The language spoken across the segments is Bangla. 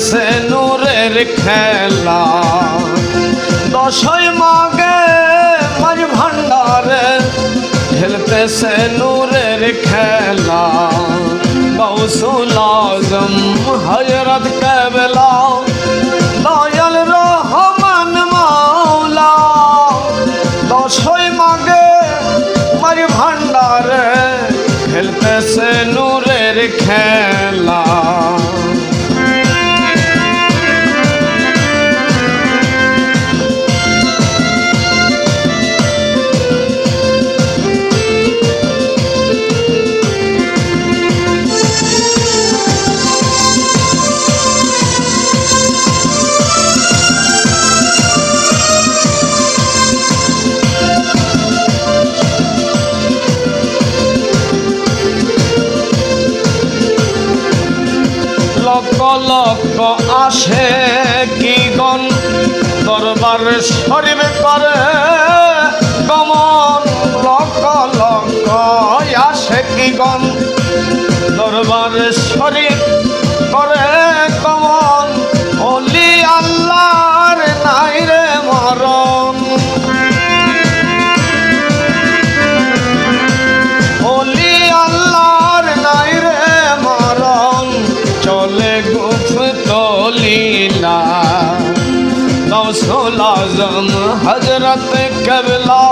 খেলতেছে নূরের খেলা। দশই মাগে মাঝ ভান্ডারে খেলতেছে নূরের খেলা। গৌসুল আজম হজরত কেবলা, দয়াল রহমান মাওলা। দশই মাগে মাঝ ভান্ডারে খেলতেছে নূরের খেলা। লক্ষ আসে কি গণ? দরবার শরীর করে গমন, লক্ষ লক্ষ আসে কি গণ? দরবার শরীর তলিলা গৌসুল আজম হজরত কবলা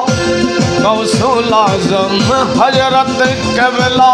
গৌসুল আজম হজরত কবলা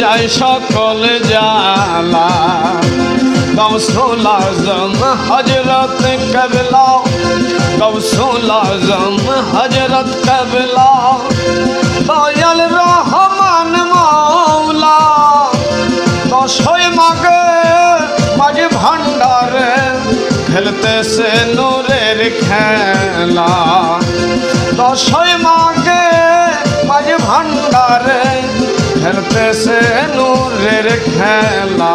যায় সকল জালা গৌসুল আজম হজরত কবলা। গৌসুল আজম হজরত কবলা। দয়াল রহমান মাওলা দশই মাগে মাঝে ভান্ডারে খেলতেছে নূরের খেলা। দশই মাগে মাঝে ভান্ডারে খেলতেছে নূরের খেলা।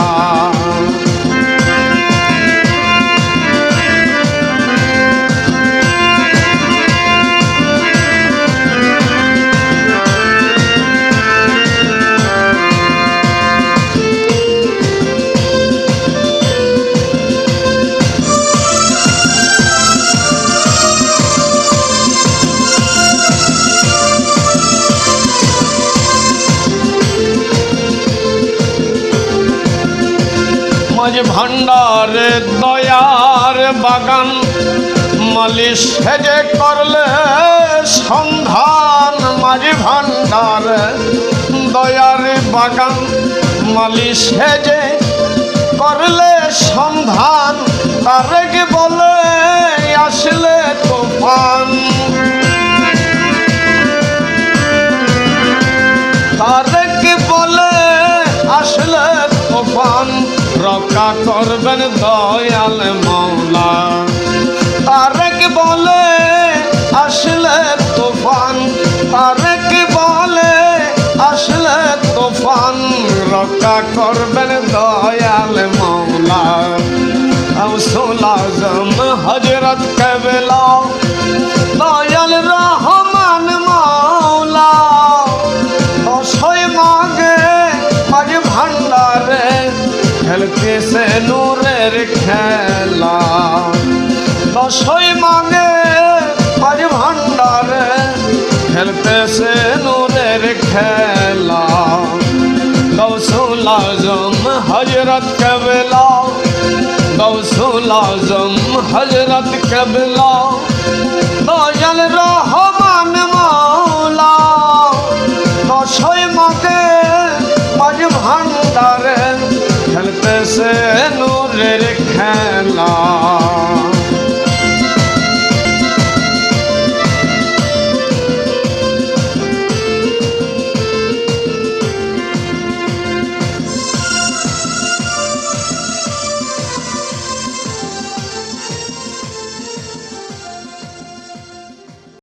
মাঝ ভান্ডারে দয়ার বাগান। মালিশ সেজে করলে সন্ধান, মাঝ ভাণ্ডার দয়ার বাগান। মালিশ সেজে করলে সন্ধান তারেক বলে করবেন দয়াল মৌলা। তারেক বলে আসলে তুফান তারেক বলে আসলে তুফান, রক্ষা করবেন দয়াল মৌলা। আউসুল আজম হজরত কবলা, দয়াল রহমান চলছে নূরের খেলা। গৌসুল আজম হজরত কবলা। গৌসুল আজম হজরত কবলা। দয়াল রহমান মাওলা দশই মতে পাঁচ ভান্ডারে